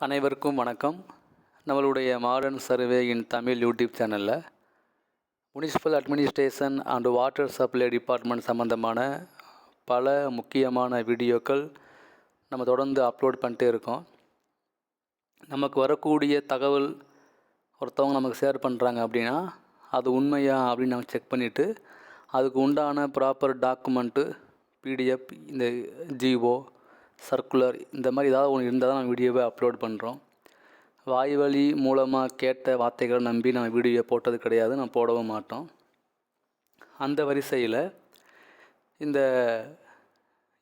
அனைவருக்கும் வணக்கம். நம்மளுடைய modern survey in Tamil YouTube சேனலில் municipal administration and water supply department சம்மந்தமான பல முக்கியமான வீடியோக்கள் நம்ம தொடர்ந்து அப்லோட் பண்ணிட்டே இருக்கோம். நமக்கு வரக்கூடிய தகவல் ஒருத்தவங்க நமக்கு ஷேர் பண்ணுறாங்க அப்படின்னா அது உண்மையா அப்படின்னு நம்ம செக் பண்ணிவிட்டு அதுக்கு உண்டான ப்ராப்பர் டாக்குமெண்ட்டு பிடிஎஃப் இந்த ஜிஓ சர்க்குலர் இந்த மாதிரி ஏதாவது ஒன்று இருந்தால் தான் நம்ம வீடியோவை அப்லோட் பண்ணுறோம் வாய் வழி மூலமாக கேட்ட வார்த்தைகளை நம்பி நம்ம வீடியோ போட்டது கிடையாது நான் போடவும் மாட்டோம். அந்த வரிசையில் இந்த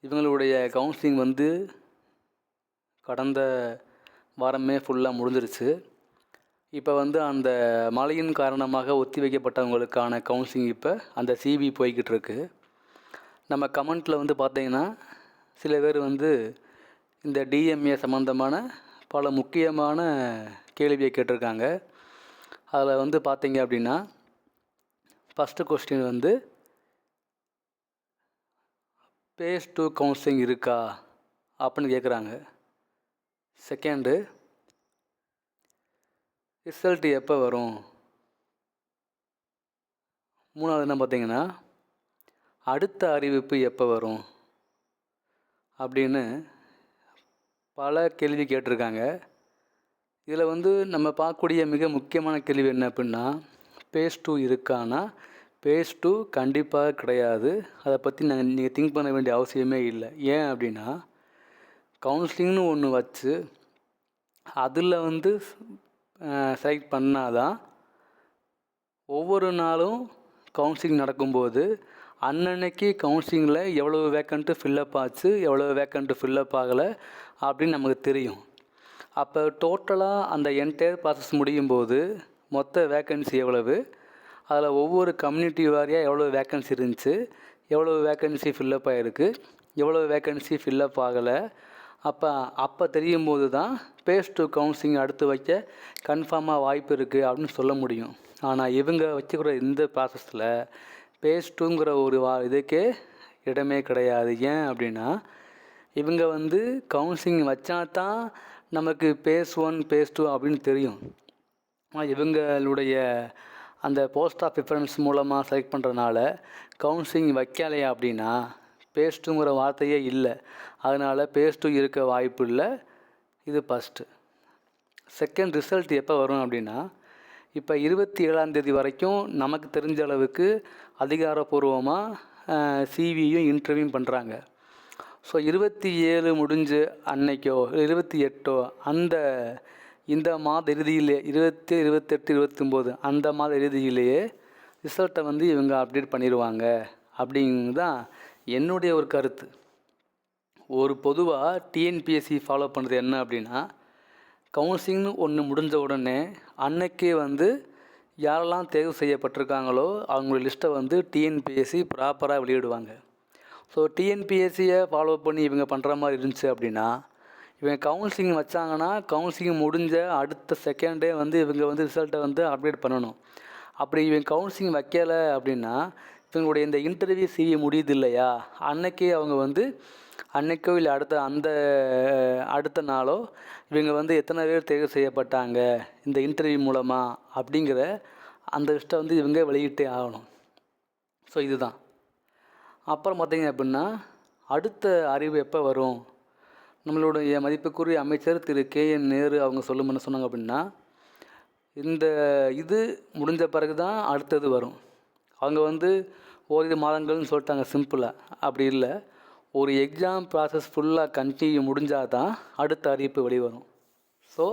இவங்களுடைய கவுன்சிலிங் வந்து கடந்த வாரமே ஃபுல்லாக முடிஞ்சிருச்சு. இப்போ வந்து அந்த மழையின் காரணமாக ஒத்தி வைக்கப்பட்டவங்களுக்கான கவுன்சிலிங் இப்போ அந்த சிவி போய்கிட்டு இருக்கு. நம்ம கமெண்ட்டில் வந்து பார்த்தீங்கன்னா சில பேர் வந்து இந்த டிஎம்ஏ சம்மந்தமான பல முக்கியமான கேள்வியை கேட்டிருக்காங்க. அதில் வந்து பார்த்தீங்க அப்படின்னா ஃபஸ்ட்டு கொஸ்டின் வந்து பேஸ் டூ கவுன்சிலிங் இருக்கா? அப்படின்னு கேட்குறாங்க செகண்டு ரிசல்ட் எப்போ வரும்? மூணாவது என்ன பார்த்தீங்கன்னா அடுத்த அறிவிப்பு எப்போ வரும்? அப்படின்னு பல கேள்வி கேட்டிருக்காங்க. இதில் வந்து நம்ம பார்க்கக்கூடிய மிக முக்கியமான கேள்வி என்ன அப்படின்னா பேஸ் டூ இருக்கானா? பேஸ் டூ கண்டிப்பாக கிடையாது. அதை பற்றி நாங்கள் நீங்கள் திங்க் பண்ண வேண்டிய அவசியமே இல்லை. ஏன் அப்படின்னா கவுன்சிலிங்னு ஒன்று வச்சு அதில் வந்து செலக்ட் பண்ணாதான் ஒவ்வொரு நாளும் கவுன்சிலிங் நடக்கும்போது அன்னன்னைக்கு கவுன்சிலிங்கில் எவ்வளோ வேக்கண்ட்டு ஃபில்லப் ஆச்சு எவ்வளோ வேக்கண்ட்டு ஃபில்லப் ஆகலை அப்படின்னு நமக்கு தெரியும். அப்போ டோட்டலாக அந்த என்டையர் ப்ராசஸ் முடியும் போது மொத்த வேக்கன்சி எவ்வளவு? அதில் ஒவ்வொரு கம்யூனிட்டி வாரியாக எவ்வளோ வேக்கன்சி இருந்துச்சு? எவ்வளோ வேக்கன்சி ஃபில்லப் ஆகிருக்கு எவ்வளோ வேக்கன்சி ஃபில்லப் ஆகலை? அப்போ அப்போ தெரியும் போது தான் பேஸ் டு கவுன்சிலிங் அடுத்து வைக்க கன்ஃபார்மாக வாய்ப்பு இருக்குது அப்படின்னு சொல்ல முடியும். ஆனால் இவங்க வச்சுக்கிற இந்த ப்ராசஸில் பேஸ் டூங்கிற ஒரு வா இதுக்கே இடமே கிடையாது. ஏன் அப்படின்னா இவங்க வந்து கவுன்சிலிங் வச்சா தான் நமக்கு பேஸ் ஒன் பேஸ் டூ அப்படின்னு தெரியும். ஆனால் இவங்களுடைய அந்த போஸ்ட் ஆஃப் ப்ரிஃபரன்ஸ் மூலமாக செலக்ட் பண்ணுறதுனால கவுன்சிலிங் வைக்கலையா அப்படின்னா பேஸ்ட்டுங்கிற வார்த்தையே இல்லை. அதனால் பேஸ் டூ இருக்க வாய்ப்பு இல்லை. இது ஃபஸ்ட்டு செகண்ட் ரிசல்ட் எப்போ வரும் அப்படின்னா இப்போ இருபத்தி ஏழாந்தேதி வரைக்கும் நமக்கு தெரிஞ்ச அளவுக்கு அதிகாரப்பூர்வமாக சிவியும் இன்டர்வியூ பண்ணுறாங்க ஸோ இருபத்தி ஏழு முடிஞ்சு அன்னைக்கோ இருபத்தி எட்டோ அந்த இந்த மாத இறுதியிலே இருபத்தி இருபத்தெட்டு இருபத்தொம்போது அந்த மாத இறுதியிலேயே ரிசல்ட்டை வந்து இவங்க அப்டேட் பண்ணிடுவாங்க அப்படிங்கிறது தான் என்னுடைய ஒரு கருத்து. ஒரு பொதுவாக டிஎன்பிஎஸ்சி ஃபாலோ பண்ணுறது என்ன அப்படின்னா கவுன்சிலிங்னு ஒன்று முடிஞ்ச உடனே அன்னைக்கே வந்து யாரெல்லாம் தேர்வு செய்யப்பட்டிருக்காங்களோ அவங்களோட லிஸ்ட்டை வந்து டிஎன்பிஎஸ்சி ப்ராப்பராக வெளியிடுவாங்க. ஸோ டிஎன்பிஎஸ்சியை ஃபாலோ பண்ணி இவங்க பண்ணுற மாதிரி இருந்துச்சு அப்படின்னா இவங்க கவுன்சிலிங் வச்சாங்கன்னா கவுன்சிலிங் முடிஞ்ச அடுத்த செகண்டே வந்து இவங்க வந்து ரிசல்ட்டை வந்து அப்டேட் பண்ணணும். அப்படி இவங்க கவுன்சிலிங் வைக்கலை அப்படின்னா இவங்களுடைய இந்த இன்டர்வியூ சிவி முடியுது இல்லையா அன்னைக்கே அவங்க வந்து அன்னைக்கோ இல்லை அடுத்த அந்த அடுத்த நாளோ இவங்க வந்து எத்தனை பேர் தேர்வு செய்யப்பட்டாங்க இந்த இன்டர்வியூ மூலமாக அப்படிங்கிற அந்த லிஸ்ட்டை வந்து இவங்க வெளியிட்டே ஆகணும். ஸோ இதுதான். அப்புறம் பார்த்திங்க அப்படின்னா அடுத்த அறிவு எப்போ வரும்? நம்மளுடைய மதிப்புக்குரிய அமைச்சர் திரு கே என் நேரு அவங்க சொல்லும் என்ன சொன்னாங்க அப்படின்னா இந்த இது முடிஞ்ச பிறகு தான் அடுத்தது வரும். அவங்க வந்து ஓரிரு மாதங்கள்னு சொல்லிட்டாங்க சிம்பிளாக அப்படி இல்லை. ஒரு எக்ஸாம் ப்ராசஸ் ஃபுல்லாக கண்டினியூ முடிஞ்சால் தான் அடுத்த அறிவிப்பு வெளிவரும். ஸோ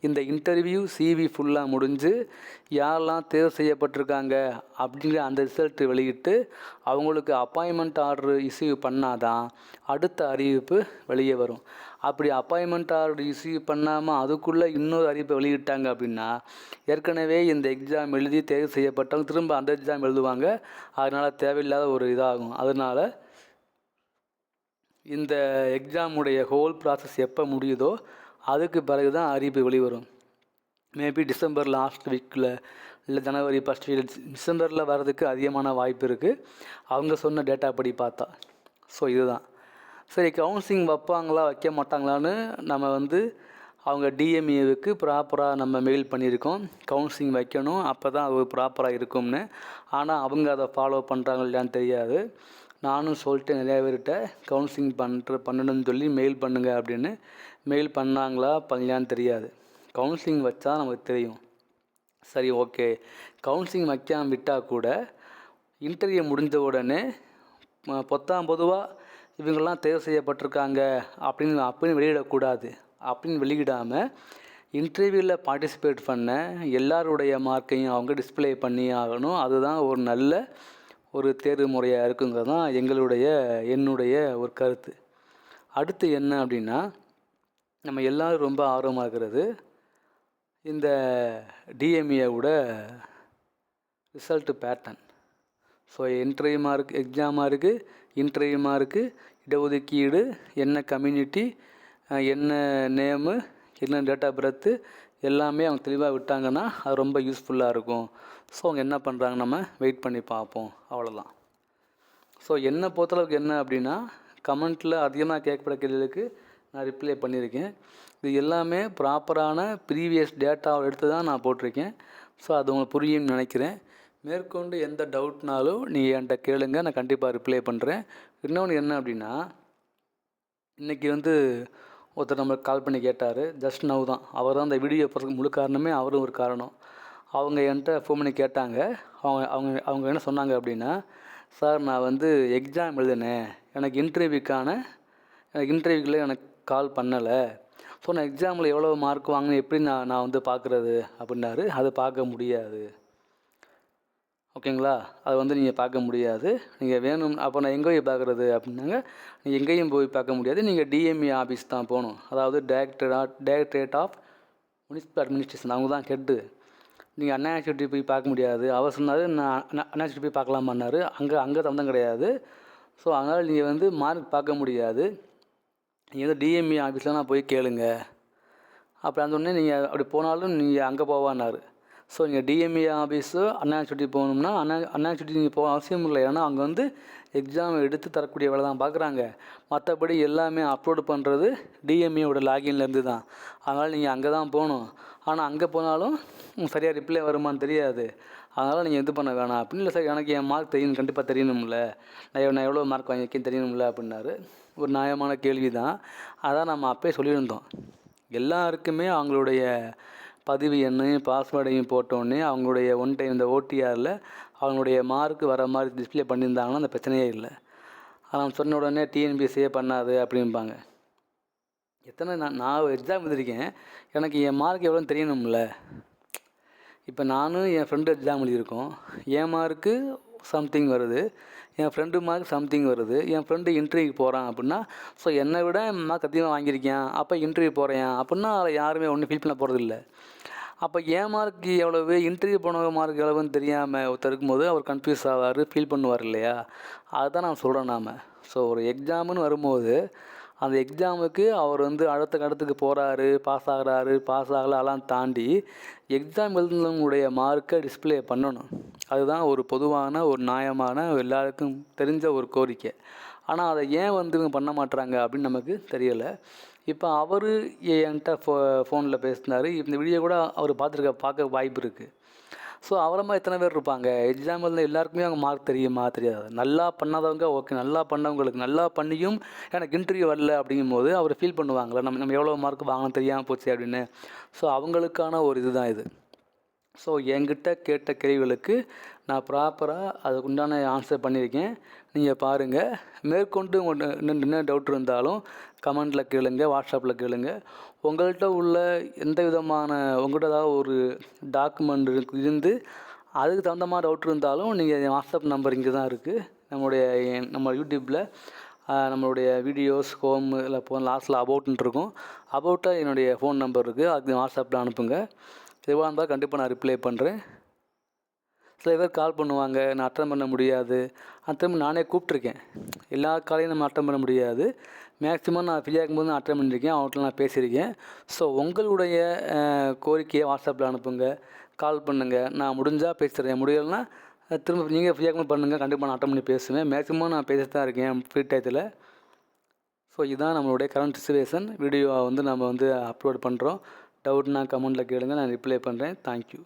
இந்த இன்டர்வியூ சிவி ஃபுல்லாக முடிஞ்சு யாரெல்லாம் தேர்வு செய்யப்பட்டிருக்காங்க அப்படிங்கிற அந்த ரிசல்ட் வெளியிட்டு அவங்களுக்கு அப்பாயின்மெண்ட் ஆர்டர் இஷ்யூ பண்ணாதான் அடுத்த அறிவிப்பு வெளியே வரும். அப்படி அப்பாயின்மெண்ட் ஆர்டர் இஸ்யூ பண்ணாமல் அதுக்குள்ளே இன்னொரு அறிவிப்பை வெளியிட்டாங்க அப்படின்னா ஏற்கனவே இந்த எக்ஸாம் எழுதி தேர்வு செய்யப்பட்டவங்க திரும்ப அந்த எக்ஸாம் எழுதுவாங்க. அதனால் தேவையில்லாத ஒரு இதாகும். அதனால் இந்த எக்ஸாமுடைய ஹோல் ப்ராசஸ் எப்போ முடியுதோ அதுக்கு பிறகு தான் அறிவிப்பு வெளிவரும் மேபி டிசம்பர் லாஸ்ட் வீக்கில் இல்லை ஜனவரி ஃபஸ்ட் வீக் டிசம்பரில் வர்றதுக்கு அதிகமான வாய்ப்பு இருக்குது அவங்க சொன்ன டேட்டா படி பார்த்தா. ஸோ இதுதான். சரி கவுன்சிலிங் வைப்பாங்களா வைக்க மாட்டாங்களான்னு நம்ம வந்து அவங்க டிஎம்ஏவுக்கு ப்ராப்பராக நம்ம மெயில் பண்ணியிருக்கோம். கவுன்சிலிங் வைக்கணும் அப்போ தான் அது ப்ராப்பராக இருக்கும்னு. ஆனால் அவங்க அதை ஃபாலோ பண்ணுறாங்க இல்லையான்னு தெரியாது. நானும் சொல்லிட்டு நிறையா பேர்கிட்ட கவுன்சிலிங் பண்ணுற பண்ணணும்னு சொல்லி மெயில் பண்ணுங்கள் அப்படின்னு. மெயில் பண்ணாங்களா பண்ணலான்னு தெரியாது. கவுன்சிலிங் வச்சா நமக்கு தெரியும். சரி ஓகே. கவுன்சிலிங் வைக்காமல் விட்டால் கூட இன்டர்வியூ முடிஞ்ச உடனே பொத்தாம் பொதுவாக இவங்கெல்லாம் தேர்வு செய்யப்பட்டிருக்காங்க அப்படின்னு அப்படின்னு வெளியிடக்கூடாது அப்படின்னு வெளியிடாமல் இன்டர்வியூவில் பார்ட்டிசிபேட் பண்ண எல்லாருடைய மார்க்கையும் அவங்க டிஸ்ப்ளே பண்ணி ஆகணும். அதுதான் ஒரு நல்ல ஒரு தேர்வு முறையாக இருக்குங்கிறது தான் எங்களுடைய என்னுடைய ஒரு கருத்து. அடுத்து என்ன அப்படின்னா நம்ம எல்லாரும் ரொம்ப ஆர்வமாக இருக்கிறது இந்த டிஎம்இயோட result pattern so interview mark exam mark interview mark இடஒதுக்கீடு என்ன கம்யூனிட்டி என்ன நேமு என்ன டேட் ஆஃப் பர்த்து எல்லாமே அவங்க தெளிவாக விட்டாங்கன்னா அது ரொம்ப யூஸ்ஃபுல்லாக இருக்கும். ஸோ அவங்க என்ன பண்ணுறாங்க நம்ம வெயிட் பண்ணி பார்ப்போம். அவ்வளோதான் ஸோ என்னை பொறுத்தளவுக்கு என்ன அப்படின்னா கமெண்ட்டில் அதிகமாக கேட்கப்பட கேள்விகளுக்கு நான் ரிப்ளை பண்ணியிருக்கேன். இது எல்லாமே ப்ராப்பரான ப்ரீவியஸ் டேட்டாவை எடுத்து தான் நான் போட்டிருக்கேன். ஸோ அது உங்களுக்கு புரியும்னு நினைக்கிறேன். மேற்கொண்டு எந்த டவுட்னாலும் நீங்கள் என்கிட்ட கேளுங்க. நான் கண்டிப்பாக ரிப்ளை பண்ணுறேன் இன்னொன்று என்ன அப்படின்னா இன்றைக்கி வந்து ஒருத்தர் நம்மளுக்கு கால் பண்ணி கேட்டார். ஜஸ்ட் நவ் தான். அவர் தான் அந்த வீடியோ போகிறதுக்கு முழு காரணமே அவரும் ஒரு காரணம். அவங்க என்கிட்ட ஃபோன் பண்ணி கேட்டாங்க. அவங்க அவங்க அவங்க என்ன சொன்னாங்க அப்படின்னா சார் நான் வந்து எக்ஸாம் எழுதினேன். எனக்கு இன்டர்வியூக்கான எனக்கு இன்டர்வியூக்கில் எனக்கு கால் பண்ணலை. ஸோ நான் எக்ஸாமில் எவ்வளோ மார்க் வாங்கினேன் எப்படி நான் நான் வந்து பார்க்குறது அப்படின்னாரு. அதை பார்க்க முடியாது. ஓகேங்களா அது வந்து நீங்கள் பார்க்க முடியாது. நீங்கள் வேணும் அப்போ நான் எங்கே போய் பார்க்குறது அப்படின்னாங்க. நீங்கள் எங்கேயும் போய் பார்க்க முடியாது. நீங்கள் டிஎம்இ ஆஃபீஸ் தான் போகணும். அதாவது director directorate of municipal administration அவங்க தான் ஹெட்டு நீங்கள் அண்ணா யூனிவர்சிட்டி போய் பார்க்க முடியாது. அவர் சொன்னார் நான் அண்ணா யூனிவர்சிட்டி போய் பார்க்கலாமான்னாரு. அங்கே அங்கே தந்தம் கிடையாது. ஸோ அதனால் நீங்கள் வந்து மார்க் பார்க்க முடியாது. நீங்கள் வந்து டிஎம்இ ஆஃபீஸில் நான் போய் கேளுங்க. அப்படி அந்த நீங்கள் அப்படி போனாலும் நீங்கள் அங்கே போவான்னாரு. ஸோ நீங்கள் டிஎம்இ ஆஃபீஸு அண்ணா சுட்டி போகணும்னா அண்ணா அண்ணா சுட்டி நீங்கள் போக அவசியம் இல்லை. ஏன்னா அங்கே வந்து எக்ஸாம் எடுத்து தரக்கூடிய வேலை தான் பார்க்குறாங்க மற்றபடி எல்லாமே அப்லோடு பண்ணுறது டிஎம்ஏவோட லாகின்லேருந்து தான். அதனால் நீங்கள் அங்கே தான் போகணும். ஆனால் அங்கே போனாலும் சரியாக ரிப்ளை வருமான்னு தெரியாது. அதனால் நீங்கள் இது பண்ண வேணாம். அப்படின்னு இல்லை சார் எனக்கு என் மார்க் தெரியணும் கண்டிப்பாக தெரியணும்ல. நான் நான் எவ்வளோ மார்க் வாங்கியிருக்கேன் தெரியணும்ல அப்படின்னாரு. ஒரு நியாயமான கேள்வி தான் அதான் நம்ம அப்பயே சொல்லியிருந்தோம். எல்லாருக்குமே அவங்களுடைய பதிவு எண்ணையும் பாஸ்வேர்டையும் போட்டோடனே அவங்களுடைய ஒன் டைம் இந்த ஓடிஆரில் அவங்களுடைய மார்க் வர மாதிரி டிஸ்ப்ளே பண்ணியிருந்தாங்கன்னா அந்த பிரச்சனையே இல்லை. அவன் சொன்ன உடனே டிஎன்பிஎஸ்சியே பண்ணாது அப்படிம்பாங்க. எத்தனை நான் நான் எக்ஸாம் எழுதியிருக்கேன். எனக்கு என் மார்க் எவ்வளோன்னு தெரியணும்ல. இப்போ நானும் என் ஃப்ரெண்டு எக்ஸாம் எழுதியிருக்கோம். என் மார்க்கு சம்திங் வருது. என் ஃப்ரெண்டு மார்க் சம்திங் வருது. என் ஃப்ரெண்டு இன்டர்வியூக்கு போகிறான் அப்படின்னா ஸோ என்னை விட மார்க் அதிகமாக வாங்கியிருக்கேன் அப்போ இன்டர்வியூ போகிறேன் அப்படின்னா அதில் யாருமே ஒன்றும் ஃபீல் பண்ண போகிறதில்ல அப்போ என் மார்க் எவ்வளவு இன்டர்வியூ போனவங்க மார்க் எவ்வளவுன்னு தெரியாமல் ஒருத்தர் இருக்கும்போது அவர் கன்ஃபியூஸ் ஆவார் ஃபீல் பண்ணுவார் இல்லையா? அதுதான் நான் சொல்கிறேன் நாம். ஸோ ஒரு எக்ஸாமுன்னு வரும்போது அந்த எக்ஸாமுக்கு அவர் வந்து அடுத்த கடத்துக்கு போகிறாரு பாஸ் ஆகுறாரு பாஸ் ஆகல அதெல்லாம் தாண்டி எக்ஸாம் எழுதுனவங்களுடைய மார்க்கை டிஸ்ப்ளே பண்ணணும். அதுதான் ஒரு பொதுவான ஒரு நியாயமான எல்லாருக்கும் தெரிஞ்ச ஒரு கோரிக்கை. ஆனால் அதை ஏன் வந்து இவங்க பண்ண மாட்டுறாங்க அப்படின்னு நமக்கு தெரியலை. இப்போ அவர் என்கிட்ட ஃபோ ஃபோனில் பேசினார். இந்த வீடியோ கூட அவர் பார்த்துருக்க பார்க்க வாய்ப்பு இருக்குது ஸோ அவரை மாதிரி எத்தனை பேர் இருப்பாங்க? எக்ஸாம்பிள் எல்லாருக்குமே அவங்க மார்க் தெரியுமா? தெரியாது. நல்லா பண்ணாதவங்க ஓகே நல்லா பண்ணவங்களுக்கு நல்லா பண்ணியும் எனக்கு இன்டர்வியூ வரல அப்படிங்கும்போது அவர் ஃபீல் பண்ணுவாங்களே? நம்ம நம்ம எவ்வளோ மார்க் வாங்கணும் தெரியாமல் போச்சு அப்படின்னு. ஸோ அவங்களுக்கான ஒரு இதுதான் இது. ஸோ என்கிட்ட கேட்ட கேள்விகளுக்கு நான் ப்ராப்பராக அதுக்கு உண்டான ஆன்சர் பண்ணியிருக்கேன். நீங்கள் பாருங்கள் மேற்கொண்டு உங்களுக்கு என்ன டவுட் இருந்தாலும் கமெண்டில் கேளுங்க வாட்ஸ்அப்பில் கேளுங்க. உங்கள்கிட்ட உள்ள எந்த விதமான உங்கள்கிட்ட ஏதாவது ஒரு டாக்குமெண்ட் இருந்து அதுக்கு தகுந்த மாதிரி டவுட் இருந்தாலும் நீங்கள் என் வாட்ஸ்அப் நம்பர் இங்கே தான் இருக்குது நம்மளுடைய என் நம்ம யூடியூப்பில் நம்மளுடைய வீடியோஸ் ஹோம் இல்லை போ லாஸ்ட்டில் அபவுட்ன்ட்டு இருக்கும். அபவுட்டாக என்னுடைய ஃபோன் நம்பர் இருக்குது அதுக்கு வாட்ஸ்அப்பில் அனுப்புங்க. எதுவாக இருந்தால் கண்டிப்பாக நான் ரிப்ளை பண்ணுறேன் சில பேர் கால் பண்ணுவாங்க. நான் அட்டன் பண்ண முடியாது. அட்டன் திரும்ப நானே கூப்பிட்ருக்கேன் எல்லா காலையும் நம்ம அட்டன் பண்ண முடியாது. மேக்ஸிமம் நான் ஃப்ரீயாக இருக்கும்போது நான் அட்டன் பண்ணியிருக்கேன் அவங்கள்ட்ட நான் பேசியிருக்கேன். ஸோ உங்களுடைய கோரிக்கையை வாட்ஸ்அப்பில் அனுப்புங்க. கால் பண்ணுங்கள் நான் முடிஞ்சால் பேசுகிறேன் முடியலைன்னா திரும்ப நீங்கள் ஃப்ரீயாக இருக்கும்போது பண்ணுங்கள் கண்டிப்பாக நான் அட்டன் பண்ணி பேசுவேன். மேக்ஸிமம் நான் பேசிட்டு தான் இருக்கேன். ஃப்ரீ டயத்தில் ஸோ ஸோ இதுதான் நம்மளுடைய கரண்ட் சுச்சுவேஷன் வீடியோவை வந்து நம்ம வந்து அப்லோட் பண்ணுறோம் டவுட்னா கமெண்ட்டில் கேளுங்க. நான் ரிப்ளை பண்ணுறேன் தேங்க்யூ